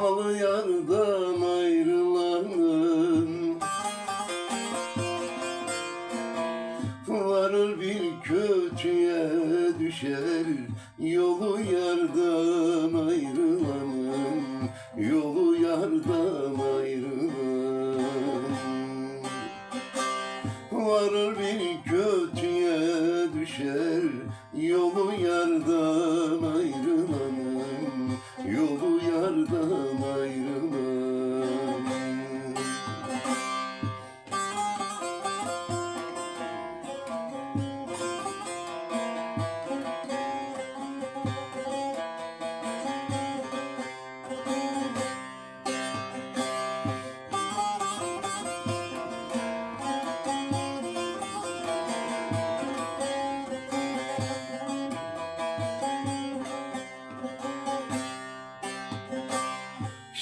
Halı yardan ayrılanın Varır bir kötüye düşer Yolu yardan ayrılanın Yolu yardan ayrılanın Varır bir kötüye düşer Yolu yardan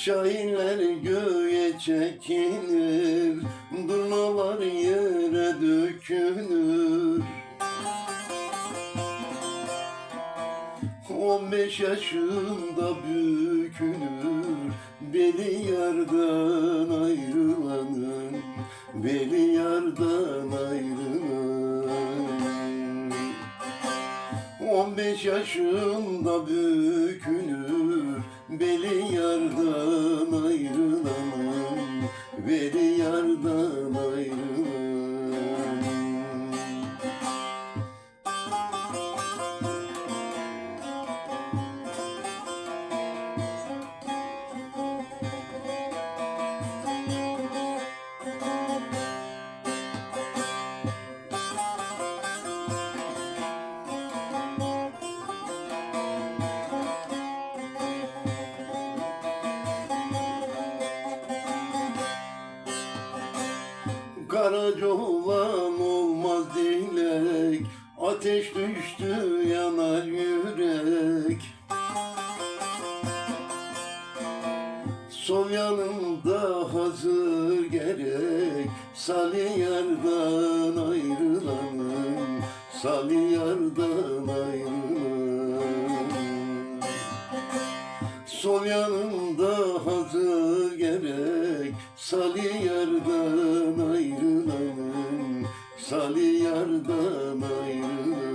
Şahinler göğe çekilir Durnalar yere dökülür. On beş yaşında bükülür Beli yardan ayrılanın Beli yardan ayrılanın. On beş yaşında bükülür Beli yardan ayrılamam Beli yardan ayrılamam Karaca olan olmaz dilek. Ateş düştü yanar yürek. Sol yanımda hazır gerek. Sali yardan ayrılanın Sali yardan ayrılanın Sol yanımda hazır gerek Sali yardan ayrılanın Sali yardan ayrılanın